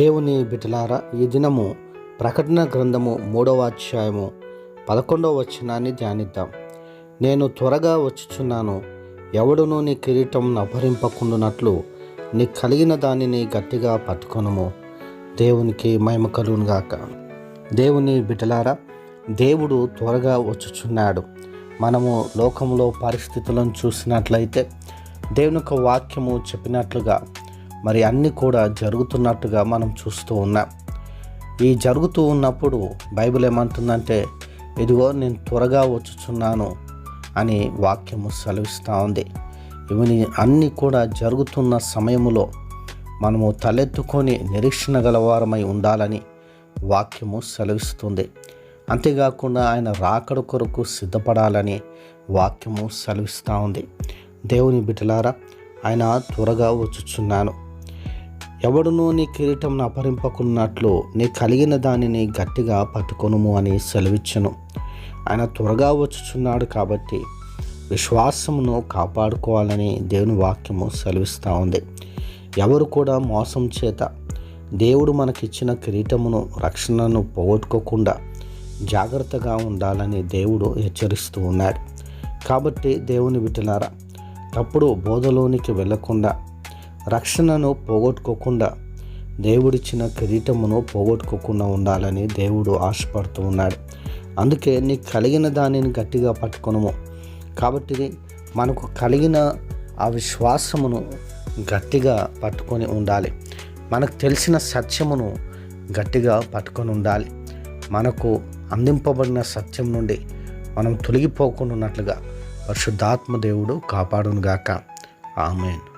దేవుని బిటలారా ఈ దినము ప్రకటన గ్రంథము మూడవ అధ్యాయము పదకొండవ వచనాన్ని ధ్యానిద్దాం. నేను త్వరగా వచ్చుచున్నాను ఎవడునూ నీ కిరీటం అపహరింపకుండునట్లు నీ కలిగిన దానిని గట్టిగా పట్టుకొనము. దేవునికి మహిమ కలుగునుగాక దేవుని బిటలారా దేవుడు త్వరగా వచ్చుచున్నాడు. మనము లోకంలో పరిస్థితులను చూసినట్లయితే దేవుని యొక్క వాక్యము చెప్పినట్లుగా మరి అన్నీ కూడా జరుగుతున్నట్టుగా మనం చూస్తూ ఉన్నాం. ఈ జరుగుతూ ఉన్నప్పుడు బైబిల్ ఏమంటుందంటే ఇదిగో నేను త్వరగా వచ్చుచున్నాను అని వాక్యము సెలవిస్తూ ఉంది. ఇవన్నీ అన్నీ కూడా జరుగుతున్న సమయంలో మనము తలెత్తుకొని నిరీక్షణ గలవారమై ఉండాలని వాక్యము సెలవిస్తుంది. అంతేకాకుండా ఆయన రాకడ కొరకు సిద్ధపడాలని వాక్యము సెలవిస్తూ ఉంది. దేవుని బిడ్డలారా ఆయన త్వరగా వచ్చుచున్నాను. ఎవడునూ నీ కిరీటం అపరింపకున్నట్లు నీ కలిగిన దానిని గట్టిగా పట్టుకొనుము అని సెలవిచ్చను. ఆయన త్వరగా వచ్చుచున్నాడు కాబట్టి విశ్వాసమును కాపాడుకోవాలని దేవుని వాక్యము సెలవిస్తూ ఉంది. ఎవరు కూడా మోసం చేత దేవుడు మనకిచ్చిన కిరీటమును రక్షణను పోగొట్టుకోకుండా జాగ్రత్తగా ఉండాలని దేవుడు హెచ్చరిస్తూ ఉన్నాడు. కాబట్టి దేవుని విటలారా తప్పుడు బోధలోనికి వెళ్ళకుండా రక్షణను పోగొట్టుకోకుండా దేవుడిచ్చిన కిరీటమును పోగొట్టుకోకుండా ఉండాలని దేవుడు ఆశపడుతూ ఉన్నాడు. అందుకే నీకు కలిగిన దానిని గట్టిగా పట్టుకునము. కాబట్టి మనకు కలిగిన ఆ విశ్వాసమును గట్టిగా పట్టుకొని ఉండాలి. మనకు తెలిసిన సత్యమును గట్టిగా పట్టుకొని ఉండాలి. మనకు అందింపబడిన సత్యం నుండి మనం తొలగిపోకుండా ఉన్నట్లుగా పరిశుద్ధాత్మ దేవుడు కాపాడునుగాక. ఆమెన్.